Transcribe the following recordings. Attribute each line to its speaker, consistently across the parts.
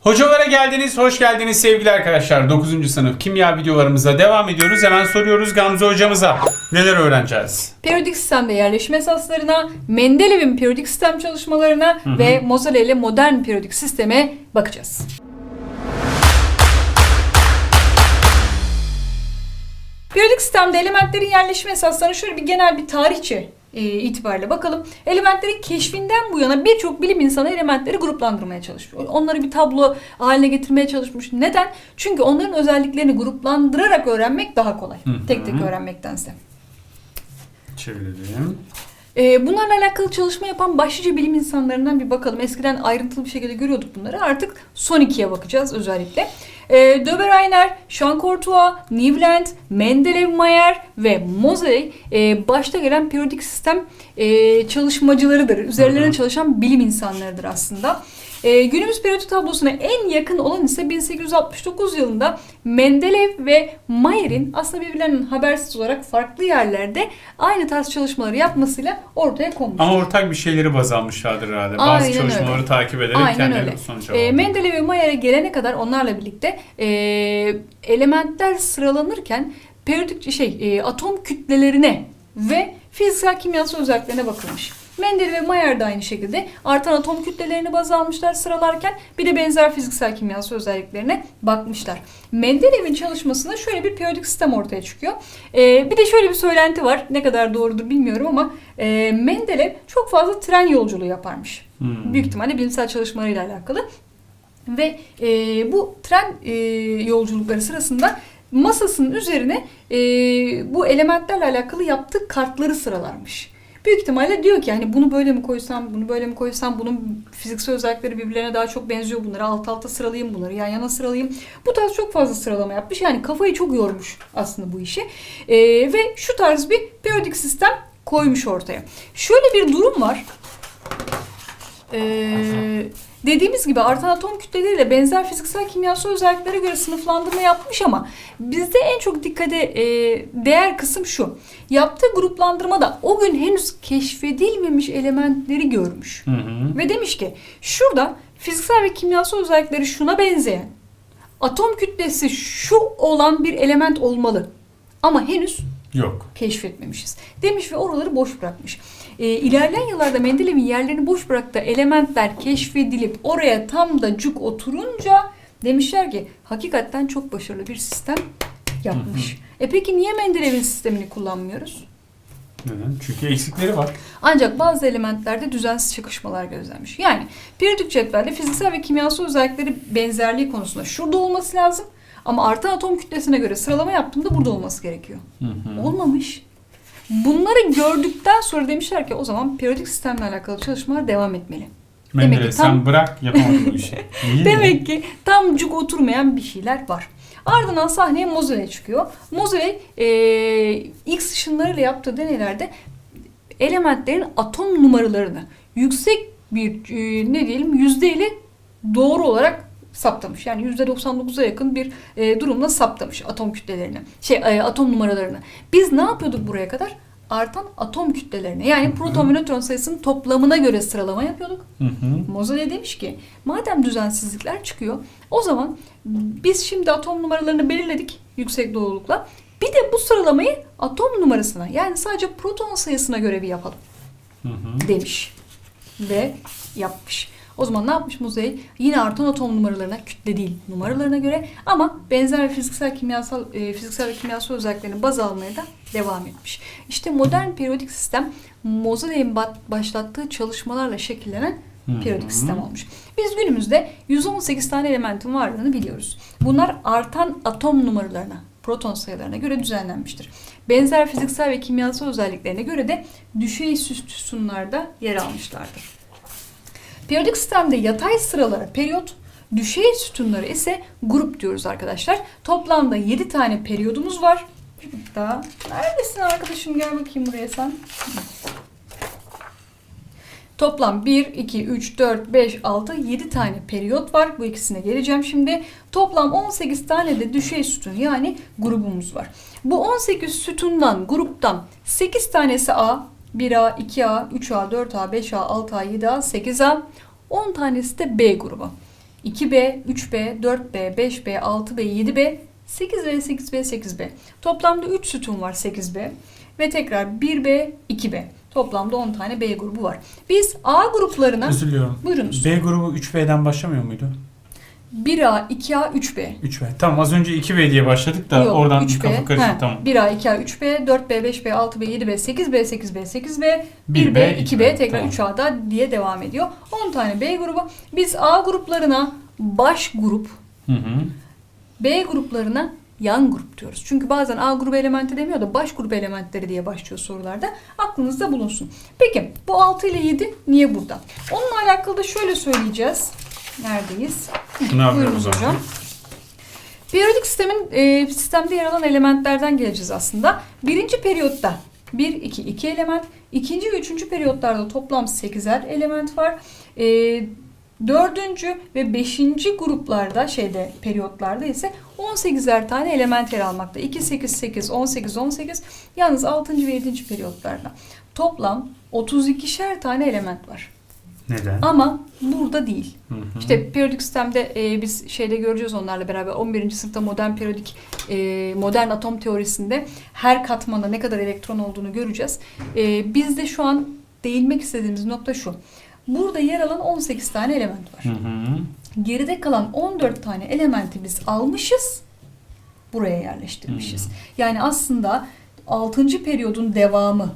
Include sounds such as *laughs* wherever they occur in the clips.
Speaker 1: Hocalara geldiniz, hoş geldiniz sevgili arkadaşlar. 9. sınıf kimya videolarımıza devam ediyoruz. Hemen soruyoruz Gamze hocamıza. Neler öğreneceğiz?
Speaker 2: Periyodik sistemde yerleşim esaslarına, Mendelev'in periyodik sistem çalışmalarına ve Mozele ile modern periyodik sisteme bakacağız. Periyodik sistemde elementlerin yerleşim esaslarına şöyle bir genel bir tarihçe e, itibariyle bakalım. Elementlerin keşfinden bu yana birçok bilim insanı elementleri gruplandırmaya çalışıyor. Onları bir tablo haline getirmeye çalışmış. Neden? Çünkü onların özelliklerini gruplandırarak öğrenmek daha kolay.
Speaker 1: Hı
Speaker 2: Tek tek öğrenmektense.
Speaker 1: Çevirelim.
Speaker 2: Ee, bunlarla alakalı çalışma yapan başlıca bilim insanlarından bir bakalım. Eskiden ayrıntılı bir şekilde görüyorduk bunları. Artık son ikiye bakacağız özellikle. Ee, Döbereiner, Jean-Courtois, Newland, Mendeleev-Mayer ve Mosey e, başta gelen periyodik sistem e, çalışmacılarıdır. Üzerlerine çalışan bilim insanlarıdır aslında. E, günümüz periyodik tablosuna en yakın olan ise 1869 yılında Mendeleev ve Mayer'in aslında birbirlerinden habersiz olarak farklı yerlerde aynı tarz çalışmaları yapmasıyla ortaya konmuş.
Speaker 1: Ama ortak bir şeyleri baz almışlardır herhalde. Bazı
Speaker 2: Aynen
Speaker 1: çalışmaları
Speaker 2: öyle.
Speaker 1: takip ederek
Speaker 2: Aynen
Speaker 1: kendileri
Speaker 2: öyle.
Speaker 1: sonuç
Speaker 2: E,
Speaker 1: alıyorlar.
Speaker 2: Mendeleev ve Mayer'e gelene kadar onlarla birlikte e, elementler sıralanırken periyodik şey e, atom kütlelerine ve fiziksel kimyasal özelliklerine bakılmış. Mendeleev ve Mayer de aynı şekilde artan atom kütlelerini baz almışlar sıralarken bir de benzer fiziksel kimyasal özelliklerine bakmışlar. Mendeleev'in çalışmasında şöyle bir periyodik sistem ortaya çıkıyor. E, bir de şöyle bir söylenti var. Ne kadar doğrudur bilmiyorum ama e, Mendeleev çok fazla tren yolculuğu yaparmış.
Speaker 1: Hmm.
Speaker 2: Büyük ihtimalle bilimsel çalışmalarıyla alakalı. Ve e, bu tren e, yolculukları sırasında masasının üzerine e, bu elementlerle alakalı yaptığı kartları sıralarmış. Büyük ihtimalle diyor ki hani bunu böyle mi koysam, bunu böyle mi koysam, bunun fiziksel özellikleri birbirlerine daha çok benziyor. Bunları alt alta sıralayayım, bunları yan yana sıralayayım. Bu tarz çok fazla sıralama yapmış. Yani kafayı çok yormuş aslında bu işi. E, ve şu tarz bir periyodik sistem koymuş ortaya. Şöyle bir durum var. Ee, dediğimiz gibi artan atom kütleleriyle benzer fiziksel kimyasal özelliklere göre sınıflandırma yapmış ama bizde en çok dikkate e, değer kısım şu. Yaptığı gruplandırmada o gün henüz keşfedilmemiş elementleri görmüş.
Speaker 1: Hı hı.
Speaker 2: Ve demiş ki şurada fiziksel ve kimyasal özellikleri şuna benzeyen atom kütlesi şu olan bir element olmalı. Ama henüz
Speaker 1: Yok.
Speaker 2: keşfetmemişiz. Demiş ve oraları boş bırakmış. E, ilerleyen yıllarda Mendelev'in yerlerini boş bıraktığı elementler keşfedilip oraya tam da cuk oturunca demişler ki hakikaten çok başarılı bir sistem yapmış. E peki niye Mendelev'in sistemini kullanmıyoruz?
Speaker 1: Neden? Çünkü eksikleri var.
Speaker 2: Ancak bazı elementlerde düzensiz çakışmalar gözlenmiş. Yani periyodik cetvelde fiziksel ve kimyasal özellikleri benzerliği konusunda şurada olması lazım. Ama artan atom kütlesine göre sıralama yaptığımda burada olması gerekiyor.
Speaker 1: Hı hı.
Speaker 2: Olmamış. Bunları gördükten sonra demişler ki o zaman periyodik sistemle alakalı çalışmalar devam etmeli.
Speaker 1: Mendele
Speaker 2: Demek ki
Speaker 1: sen
Speaker 2: tam-
Speaker 1: bırak yapamadın bu *laughs* işi. Değil mi?
Speaker 2: Demek ki tam cuk oturmayan bir şeyler var. Ardından sahneye Mozele çıkıyor. Mozele e, X ışınlarıyla yaptığı deneylerde elementlerin atom numaralarını yüksek bir e, ne diyelim yüzdeyle doğru olarak saptamış. Yani %99'a yakın bir e, durumla saptamış atom kütlelerini. Şey e, atom numaralarını. Biz ne yapıyorduk buraya kadar? Artan atom kütlelerine yani proton ve nötron sayısının toplamına göre sıralama yapıyorduk. Mozele demiş ki madem düzensizlikler çıkıyor o zaman biz şimdi atom numaralarını belirledik yüksek doğrulukla. Bir de bu sıralamayı atom numarasına yani sadece proton sayısına göre bir yapalım
Speaker 1: Hı hı.
Speaker 2: demiş ve yapmış. O zaman ne yapmış Muzey? Yine artan atom numaralarına, kütle değil numaralarına göre ama benzer fiziksel kimyasal e, fiziksel ve kimyasal özelliklerini baz almaya da devam etmiş. İşte modern periyodik sistem bat- başlattığı çalışmalarla şekillenen
Speaker 1: hı.
Speaker 2: periyodik sistem olmuş. Biz günümüzde 118 tane elementin varlığını biliyoruz. Bunlar artan atom numaralarına, proton sayılarına göre düzenlenmiştir. Benzer fiziksel ve kimyasal özelliklerine göre de düşey sütunlarda yer almışlardır. Periyodik sistemde yatay sıralara periyot, düşey sütunlara ise grup diyoruz arkadaşlar. Toplamda 7 tane periyodumuz var. Hatta neredesin arkadaşım gel bakayım buraya sen. Toplam 1, 2, 3, 4, 5, 6, 7 tane periyot var. Bu ikisine geleceğim şimdi. Toplam 18 tane de düşey sütun yani grubumuz var. Bu 18 sütundan, gruptan 8 tanesi A, 1A, 2A, 3A, 4A, 5A, 6A, 7A, 8A, 10 tanesi de B grubu. 2B, 3B, 4B, 5B, 6B, 7B, 8B, 8B, 8B. Toplamda 3 sütun var 8B ve tekrar 1B, 2B. Toplamda 10 tane B grubu var. Biz A gruplarına
Speaker 1: Özür diliyorum.
Speaker 2: buyurunuz.
Speaker 1: B grubu 3B'den başlamıyor muydu?
Speaker 2: 1A, 2A, 3B.
Speaker 1: 3B. Tamam az önce 2B diye başladık da
Speaker 2: Yok,
Speaker 1: oradan
Speaker 2: 3B.
Speaker 1: kafa karıştı
Speaker 2: He,
Speaker 1: tamam.
Speaker 2: 1A, 2A, 3B, 4B, 5B, 6B, 7B, 8B, 8B, 8B, 1B,
Speaker 1: 1B,
Speaker 2: 2B, tekrar
Speaker 1: tamam.
Speaker 2: 3A'da diye devam ediyor. 10 tane B grubu. Biz A gruplarına baş grup,
Speaker 1: Hı hı.
Speaker 2: B gruplarına yan grup diyoruz. Çünkü bazen A grubu elementi demiyor da baş grup elementleri diye başlıyor sorularda. Aklınızda bulunsun. Peki bu 6 ile 7 niye burada? Onunla alakalı da şöyle söyleyeceğiz. Neredeyiz?
Speaker 1: Ne yapıyoruz hocam.
Speaker 2: Periyodik sistemin e, sistemde yer alan elementlerden geleceğiz aslında. Birinci periyotta 1, 2, 2 element. ikinci ve üçüncü periyotlarda toplam 8'er element var. E, dördüncü ve beşinci gruplarda şeyde periyotlarda ise 18'er tane element yer almakta. 2, 8, 8, 18, 18. Yalnız 6. ve 7. periyotlarda toplam 32'şer tane element var.
Speaker 1: Neden?
Speaker 2: Ama burada değil.
Speaker 1: Hı hı.
Speaker 2: İşte periyodik sistemde e, biz şeyde göreceğiz onlarla beraber 11. sınıfta modern periyodik e, modern atom teorisinde her katmanda ne kadar elektron olduğunu göreceğiz. E, bizde şu an değinmek istediğimiz nokta şu. Burada yer alan 18 tane element var.
Speaker 1: Hı hı.
Speaker 2: Geride kalan 14 tane elementi biz almışız. Buraya yerleştirmişiz. Yani aslında 6. periyodun devamı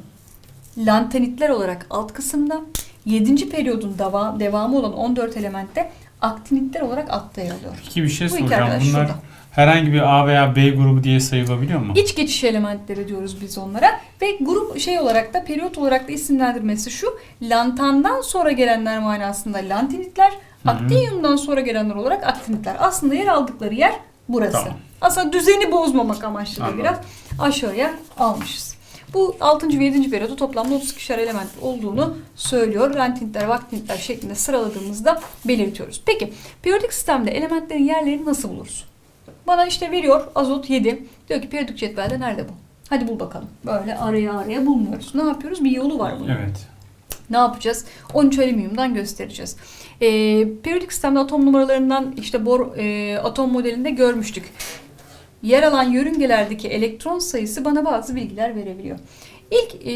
Speaker 2: lantanitler olarak alt kısımda 7. periyodun deva- devamı olan 14 elementte aktinitler olarak altta yer alıyor.
Speaker 1: Peki bir şey
Speaker 2: Bu
Speaker 1: soracağım. Bunlar
Speaker 2: şurada.
Speaker 1: herhangi bir A veya B grubu diye sayılabiliyor mu?
Speaker 2: İç geçiş elementleri diyoruz biz onlara ve grup şey olarak da periyot olarak da isimlendirmesi şu lantandan sonra gelenler manasında lantinitler, aktinyumdan sonra gelenler olarak aktinitler. Aslında yer aldıkları yer burası.
Speaker 1: Tamam.
Speaker 2: Aslında düzeni bozmamak amaçlı da biraz aşağıya almışız. Bu 6. ve 7. periyodu toplamda 32'şer element olduğunu söylüyor. Lantinitler, vaktinitler şeklinde sıraladığımızda belirtiyoruz. Peki periyodik sistemde elementlerin yerlerini nasıl buluruz? Bana işte veriyor azot 7. Diyor ki periyodik cetvelde nerede bu? Hadi bul bakalım. Böyle araya araya bulmuyoruz. Ne yapıyoruz? Bir yolu var bunun.
Speaker 1: Evet.
Speaker 2: Ne yapacağız? 13 alüminyumdan göstereceğiz. Ee, periyodik sistemde atom numaralarından işte bor e, atom modelinde görmüştük. Yer alan yörüngelerdeki elektron sayısı bana bazı bilgiler verebiliyor. İlk e,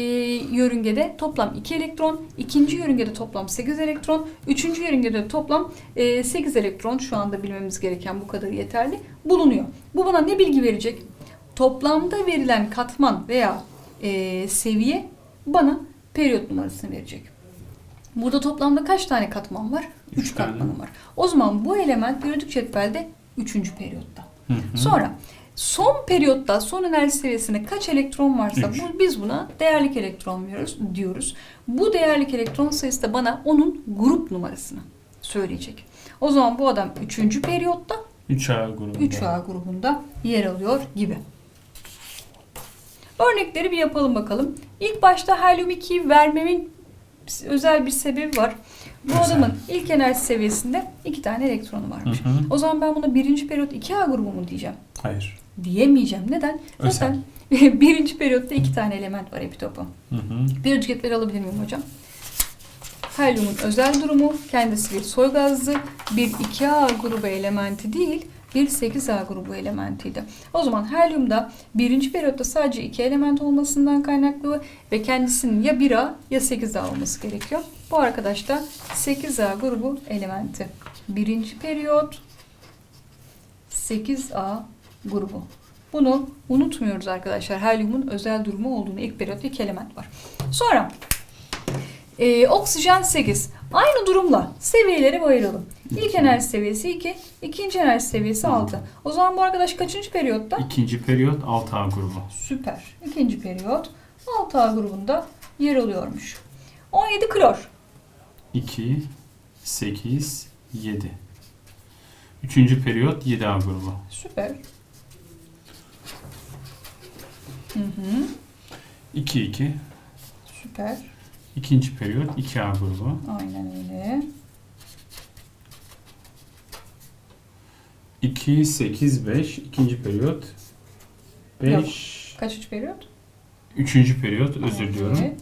Speaker 2: yörüngede toplam 2 elektron, ikinci yörüngede toplam 8 elektron, üçüncü yörüngede toplam e, 8 elektron şu anda bilmemiz gereken bu kadar yeterli bulunuyor. Bu bana ne bilgi verecek? Toplamda verilen katman veya e, seviye bana periyot numarasını verecek. Burada toplamda kaç tane katman var?
Speaker 1: Üç
Speaker 2: 3
Speaker 1: tane.
Speaker 2: katmanı var. O zaman bu element periyodik cetvelde 3. periyotta.
Speaker 1: Hı hı.
Speaker 2: Sonra son periyotta son enerji seviyesine kaç elektron varsa
Speaker 1: Üç.
Speaker 2: bu, biz buna değerlik elektron diyoruz, diyoruz. Bu değerlik elektron sayısı da bana onun grup numarasını söyleyecek. O zaman bu adam 3. periyotta
Speaker 1: 3A grubu.
Speaker 2: 3A grubunda yer alıyor gibi. Örnekleri bir yapalım bakalım. İlk başta helyum 2'yi vermemin özel bir sebebi var. Bu
Speaker 1: Güzel.
Speaker 2: adamın ilk enerji seviyesinde iki tane elektronu
Speaker 1: Hı
Speaker 2: varmış.
Speaker 1: hı.
Speaker 2: O zaman ben buna birinci periyot 2A grubu mu diyeceğim?
Speaker 1: Hayır.
Speaker 2: Diyemeyeceğim. Neden? Zaten *laughs* birinci periyotta iki tane element var epitopu.
Speaker 1: Hı hı.
Speaker 2: Bir cetvel alabilir miyim hocam? Helyumun özel durumu kendisi bir soy gazlı bir 2A grubu elementi değil bir 8A grubu elementiydi. O zaman helyumda birinci periyotta sadece iki element olmasından kaynaklı ve kendisinin ya 1A ya 8A olması gerekiyor. Bu arkadaş da 8A grubu elementi. Birinci periyot 8A grubu. Bunu unutmuyoruz arkadaşlar. Helyumun özel durumu olduğunu ilk periyotta iki element var. Sonra e, oksijen 8. Aynı durumla seviyeleri ayıralım. İlk enerji seviyesi 2, ikinci enerji seviyesi 6. O zaman bu arkadaş kaçıncı periyotta?
Speaker 1: İkinci periyot 6A grubu.
Speaker 2: Süper. İkinci periyot 6A grubunda yer alıyormuş. 17 klor.
Speaker 1: 2, 8, 7. Üçüncü periyot 7A grubu.
Speaker 2: Süper. Hı hı,
Speaker 1: 2, 2.
Speaker 2: süper.
Speaker 1: İkinci periyot 2A grubu.
Speaker 2: Aynen öyle.
Speaker 1: 2, 8, 5. İkinci periyot 5.
Speaker 2: Kaçıncı periyot?
Speaker 1: Üçüncü periyot özür diliyorum.
Speaker 2: Evet.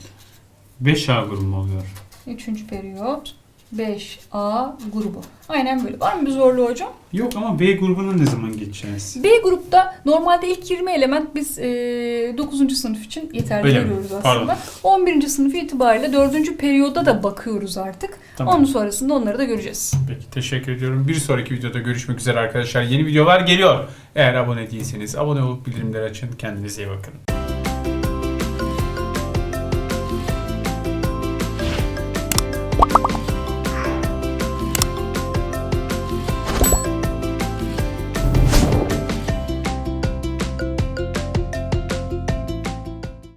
Speaker 1: 5A grubu oluyor?
Speaker 2: Üçüncü periyot 5A grubu. Aynen böyle. Var mı bir zorluğu hocam?
Speaker 1: Yok ama B grubuna ne zaman geçeceğiz?
Speaker 2: B grupta normalde ilk 20 element biz e, 9. sınıf için yeterli
Speaker 1: Öyle mi?
Speaker 2: görüyoruz aslında.
Speaker 1: Pardon.
Speaker 2: 11. sınıf itibariyle 4. periyoda da bakıyoruz artık.
Speaker 1: Tamam.
Speaker 2: Onun sonrasında onları da göreceğiz.
Speaker 1: Peki teşekkür ediyorum. Bir sonraki videoda görüşmek üzere arkadaşlar. Yeni videolar geliyor. Eğer abone değilseniz abone olup bildirimleri açın. Kendinize iyi bakın.